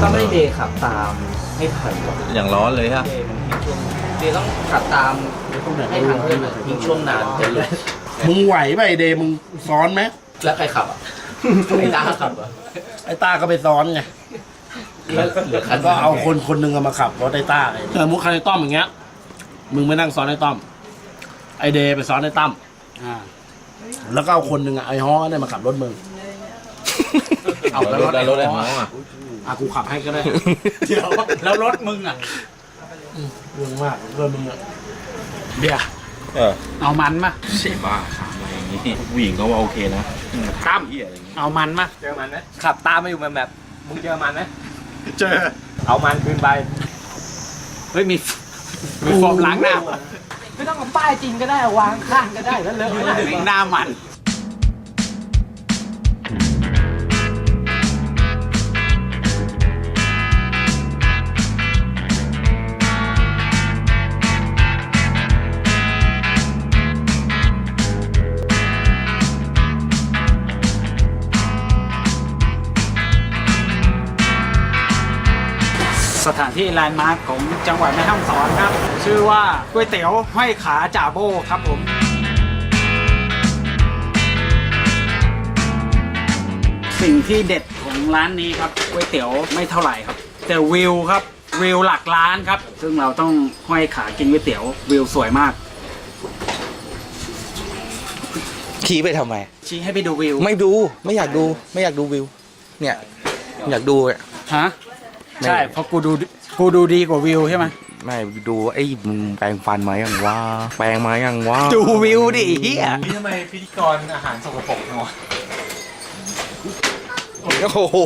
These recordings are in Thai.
ถ้าไม่เดย์ขับตามให้ทันว่ะอย่างร้อนเลยฮะ เดย์มันทิ้งช่วงเดย์ต้องขับตามให้ทันเพื่อนอะทิ้งช่วงนานจะเลยมึงไหวไปเดย์มึงซ้อนไหมแล้วใครขับอะไอ้ตาขับเหรอะไอ้ต้าก็ไปซ้อนไงแล้วเหลือคันก็เอาคนคนหนึ่งอะมาขับรถไอ้ต้าไงเออมุกคันไอ้ต้อมอย่างเงี้ย มึงไปนั่งซ้อนไอ้ต้อม ไอเดย์ไปซ้อนไอ้ตั้มแล้วก็เอาคนหนึ่งอะไอ้ฮ้อเนี่ยมาขับรถมึงเอาแล้วรถแล้วรถไอ้หมออะอะกูขับให้ก็ได้ เดี๋ยวแล้วรถมึงอะ เรื่องมากเรื่องมึงอะเบียร์เออเอามันมาเสียบ้าขามอะไรอย่างงี้ผู้หญิงก็ว่าโอเคนะตั้มเหี้ยอะไรอย่างงี้เอามันมาเจอมันไหมขับตามมาอยู่มันแบบมึงเจอมันไหมเจอเอามันคืนไปเฮ้ยมีมีโฟมล้างหน้าไม่ต้องเอาป้ายจริงก็ได้วางข้างก็ได้แล้วเลอะไม่ได้หน้ามัน สถานที่แลนด์มาร์คของจังหวัดแม่ฮ่องสอนครับ ชื่อว่าก๋วยเตี๋ยวห้อยขาจ่าโบครับผมสิ่งที่เด็ดของร้านนี้ครับก๋วยเตี๋ยวไม่เท่าไหร่ครับ แต่วิวครับวิวหลักล้านครับ ซึ่งเราต้องห้อยขากินก๋วยเตี๋ยววิวสวยมาก ขี่ไปทำไม ชี้ให้ไปดูวิวไม่ดูไม่อยากดูไม่อยากดูวิว เนี่ย อยากดูอะฮะไม่ ใช่เพราะกูดูกูดูดีกว่าวิวใช่ไหมไม่ดูไอ้มึงแปรงฟันมายังว่าแปรงมายังว่าดูวิวดิเฮียนี่ทำไมพิธีกรอาหารสกปรกเนาะโอ้โห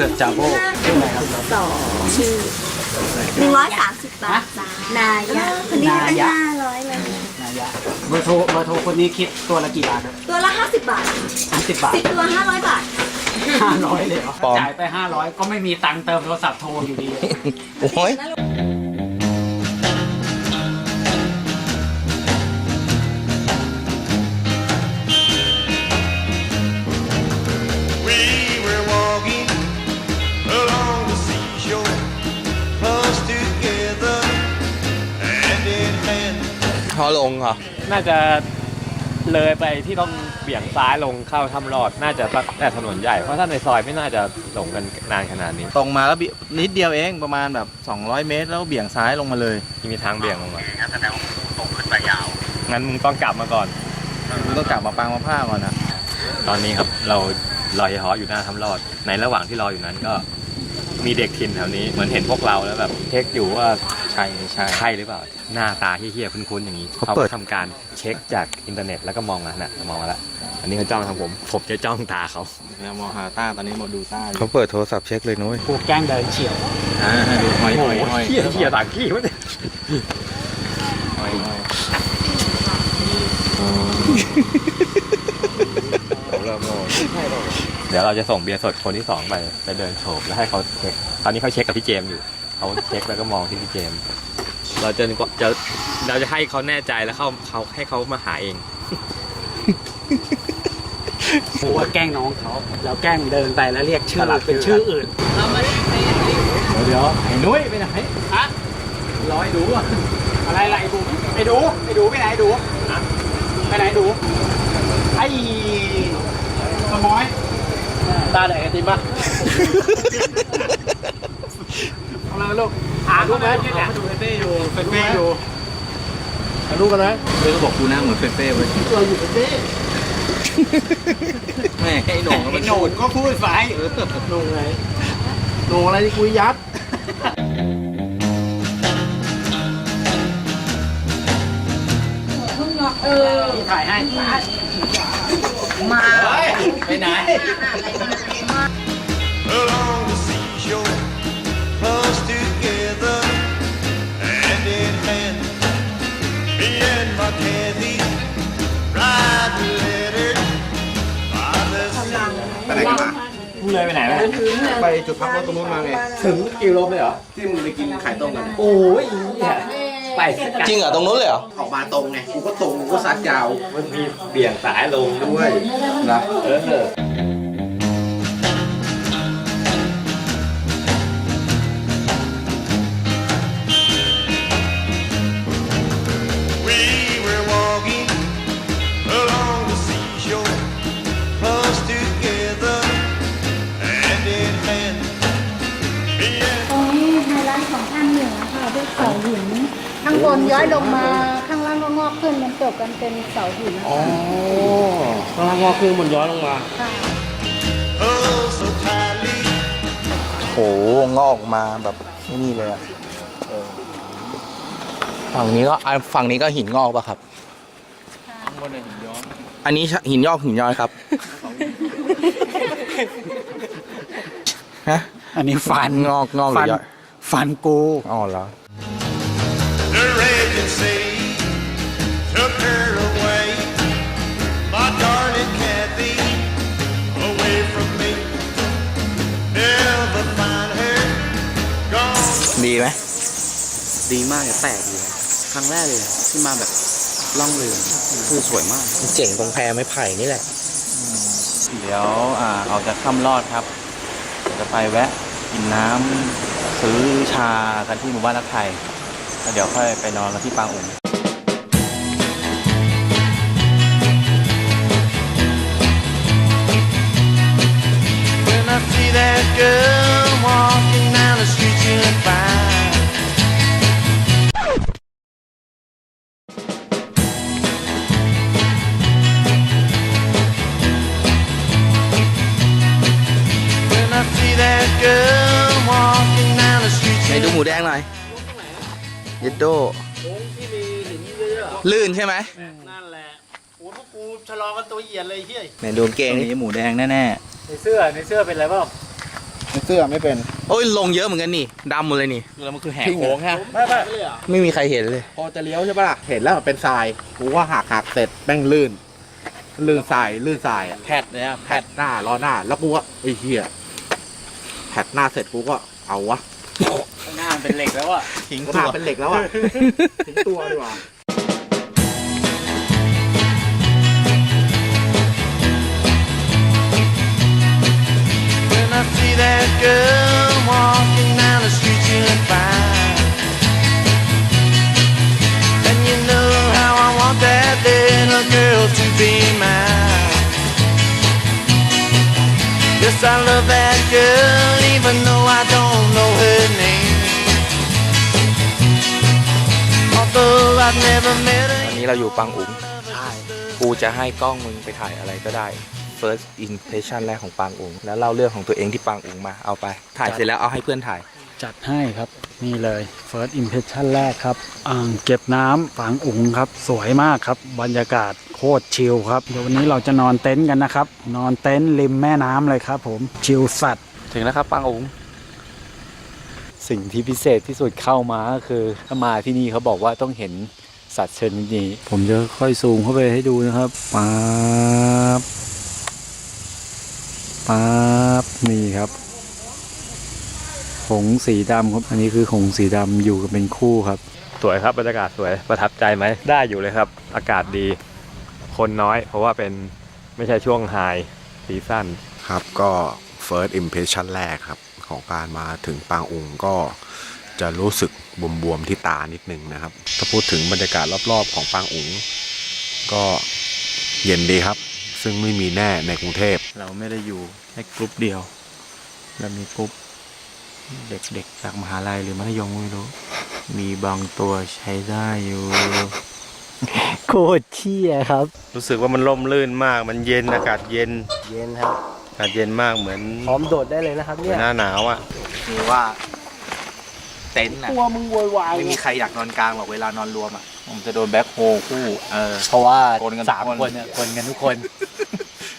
ผือกจ่าโบชื่ออะไรครับสองชื่อหนึ่งร้อยสามสิบบาทจ้านายะคนนี้ให้ตั้งห้าร้อยเลยนายะเบอร์โทรเบอร์โทรคนนี้คิดตัวละกี่บาทครับตัวละห้าสิบบาทสามสิบบาทสิบตัวห้าร้อยบาทห้าร้อยเลยเหรอจ่ายไปห้าร้อยก็ไม่มีตังค์เติมโทรศัพท์โทรอยู่ดีโอ้ย งเหรอ น่าจะเลยไปที่ต้องเบี่ยงซ้ายลงเข้าถ้ำรอดน่าจะตั้งแต่ถนนใหญ่เพราะถ้าในซอยไม่น่าจะหลงกันนานขนาดนี้ตรงมาแล้วเบี่ยนิดเดียวเองประมาณแบบ 200 เมตร แล้วเบี่ยงซ้ายลงมาเลย มีทางเบี่ยงลงมางั้นมึงต้องกลับมาก่อนมึงต้องกลับมาปางมาผ้าก่อนนะตอนนี้ครับเรารอเฮยฮออยู่หน้าถ้ำรอด ในระหว่างที่รออยู่นั้นก็ มีเด็กถิ่นแถวนี้เหมือนเห็นพวกเราแล้วแบบเช็คอยู่ว่าใช่ไม่ใช่ ใช่หรือเปล่า หน้าตาเฮี้ยๆคุ้นๆอย่างนี้เขาเขาเปิดทำการเช็คจากอินเทอร์เน็ตแล้วก็มองมาน่ะมองมาแล้วอันนี้เขาจ้องทางผมผมจะจ้องตาเขาเนี่ยมองหาต้าตอนนี้มาดูต้าอยู่เขาเปิดโทรศัพท์เช็คเลยนุ้ยกูแกล้งเดินเฉียว อ่าดูห้อยห้อยห้อยเฮี้ยเฮี้ยต่างขี้วะเนี่ยห้อยห้อยเดี๋ยวเราจะส่งเบียร์สดคนที่สองไปไปเดินโฉบแล้วให้เขาเช็คตอนนี้เขาเช็คกับพี่เจมส์อยู่ เขาเช็คแล้วก็มองที่พี่เจมส์เราจะจะเราจะให้เขาแน่ใจแล้วเขาเขาให้เขามาหาเองกูว่าแกล้งน้องเขาแล้วแกล้งเดินไปแล้วเรียกชื่อเป็นชื่ออื่นเดี๋ยวไอ้นุ้ยไปไหนอะร้อยดูอะอะไรอะไรดูไอ้ดูไอ้ดูไปไหนไอ้ดูอะไปไหนดูไอ้ขโมยตาไหนกันติมปะ เอามาลูกหาดูไหมเนี่ยดูเป้อยู่เป็นเป้อยู่ถ่ายรูปกันไหมเพื่อนก็บอกกูหน้าเหมือนเฟ่ๆเว้ยเราอยู่เป็นเต้แม่ให้หน่งก็มันโหนก็พูดไปลงไงลงอะไรที่คุยยัดถ่ายให้ มา ไปไหน Me and my Kathy write letters by the sea. ไปไหนกันมาเลยไปไหนวะไปจุดพักรถตรงนู้นมาไง ถึงกิโลเลยเหรอ ที่มึงไปกินไข่ต้มกัน โอ้ยไปจริงเหรอตรงนู้นเลยเหรอ ออกมาตรงไง กูก็ตรง กูก็ซัดยาว มันมีเบี่ยงสายลงด้วยนะเออ หิน ข้างบนย้อยลงมาข้างล่างก็งอกขึ้นมันจบกันเป็นเสาหินอ๋อข้างล่างงอคือมันย้อนลงมาค่ะ oh so tightly. โหงอกมาแบบนี่เลยอะฝั่งนี้ก็อะฝั่งนี้ก็หินงอกปะครับอันนี้หินยอกหินย้อยครับ ฮะ อันนี้ฟันงอกงอกหรืฟันอย้อย ฟันกู อ๋อเหรอ The raging sea took her away, my darling Kathy, away from me. Never find her gone. ดีไหมดีมากเลยแปลกดีอะครั้งแรกเลยอะที่มาแบบล่องเรือคือสวยมาก เจ๋งตรงแพไม้ไผ่นี่แหละ เดี๋ยวอ่าออกจากค่ำรอดครับเดี๋ยวจะไปแวะกินน้ำซื้อชากันที่หมู่บ้านรักไทย แล้วเดี๋ยวค่อยไปนอนกันที่ปางอุ่น When I see that girl walking down the street, she look fine. When I see that girl walking down the street, ไหน she ดูหมูแดงหน่อยเยดโดลื่นใช่ไหมนั่นแหละโอ้พวกกูชะลอกันตัวเหยียดเลยเฮียไหนดูกางเกงตรงนี่นี้หมูแดงแน่ในเสื้อในเสื้อเป็นอะไรเปล่าเสื้อไม่เป็น โอ้ยลงเยอะเหมือนกันนี่ดำหมดเลยนี่ ๆแล้วมันคือแหกโค้งฮะไม่ไม่เลยเหรอไม่มีใครเห็นเลย พอจะเลี้ยวใช่ปะล่ะ เห็นแล้วเป็นทรายกูว่าหักหักเสร็จแม่งลื่น ลื่นทรายลื่นทรายอะแพทเลยอะแผดหน้าล้อหน้า แล้วกูก็ไอ้เหี้ยแผดหน้าเสร็จกูก็เอาวะข้างหน้ามัน เป็นเหล็กแล้วอะทิ้งกูหตัน้าวเป็นเหล็กแล้วอะทิ้งตัวดีกว่า When I see that girl วันนี้เราอยู่ปังอุ๋งใช่กูจะให้กล้องมึงไปถ่ายอะไรก็ได้ first impression แรกของปางอุ๋งแล้วเล่าเรื่องของตัวเองที่ปางอุ๋งมาเอาไป ถ่ายเสร็จแล้วเอาให้เพื่อนถ่าย จัดให้ครับนี่เลย first impression แรกครับ อ่างเก็บน้ำฝางอุ๋งครับ สวยมากครับ บรรยากาศโคตรชิลครับ เดี๋ยววันนี้เราจะนอนเต็นท์กันนะครับ นอนเต็นท์ริมแม่น้ำเลยครับผมชิลสัตว์ถึงแล้วครับปางอุ๋งสิ่งที่พิเศษที่สุดเข้ามาก็คือถ้ามาที่นี่เขาบอกว่าต้องเห็น สัตว์ชนิดนี้ ผมจะค่อยซูมเข้าไปให้ดูนะครับป๊าบป๊าบนี่ครับหงส์สีดำครับ อันนี้คือหงส์สีดำอยู่กันเป็นคู่ครับ สวยครับบรรยากาศสวยประทับใจไหมได้อยู่เลยครับ อากาศดี คนน้อย เพราะว่าเป็นไม่ใช่ช่วงไฮซีซั่นครับก็ first impression แรกครับ ของการมาถึงปางอุงก็จะรู้สึก บวมๆที่ตานิดนึงนะครับ ถ้าพูดถึงบรรยากาศรอบๆ ของปางอุงก็เย็นดีครับ ซึ่งไม่มีแน่ในกรุงเทพ เราไม่ได้อยู่แค่กลุ่มเดียว เรามีกลุ่มเด็กๆจากมหาลัยหรือมัธยมก็ไม่รู้ มีบางตัวใช้ได้อยู่ โคตรเชี่ยครับ รู้สึกว่ามันร่มรื่นมาก มันเย็นอากาศเย็น เย็นครับ อากาศเย็นมากเหมือนพร้อมโดดได้เลยนะครับเหมืเนี่อย นหน้าหนาวอะ คือว่า เต็นท์น่ะตัวมึงโวยวายไม่มีใครอยากนอนกลางหรอกเวลานอนรวมอะผมจะโดนแบ็คโฮคู่เออ เพราะว่าโกนกันสามทุกคนคนเนี่ยคนกันทุกคน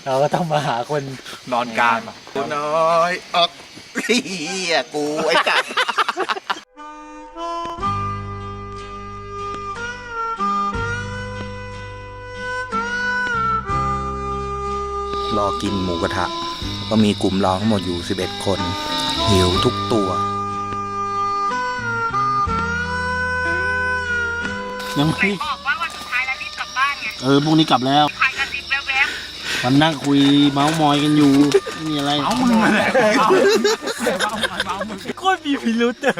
เราก็ต้องมาหาคน นอนกลางกูน้อยออกเฮียกูไอ้จัดรอกินหมูกระทะ ก็มีกลุ่มเราทั้งหมดอยู่ 11 คน หิวทุกตัว ยังไม่เออพวกนี้กลับแล้วมันนั่งคุยเมาส์มอยกันอยู่ไม่มีอะไรเมาส์มึงอะไรโคตรมีพิรุษอะ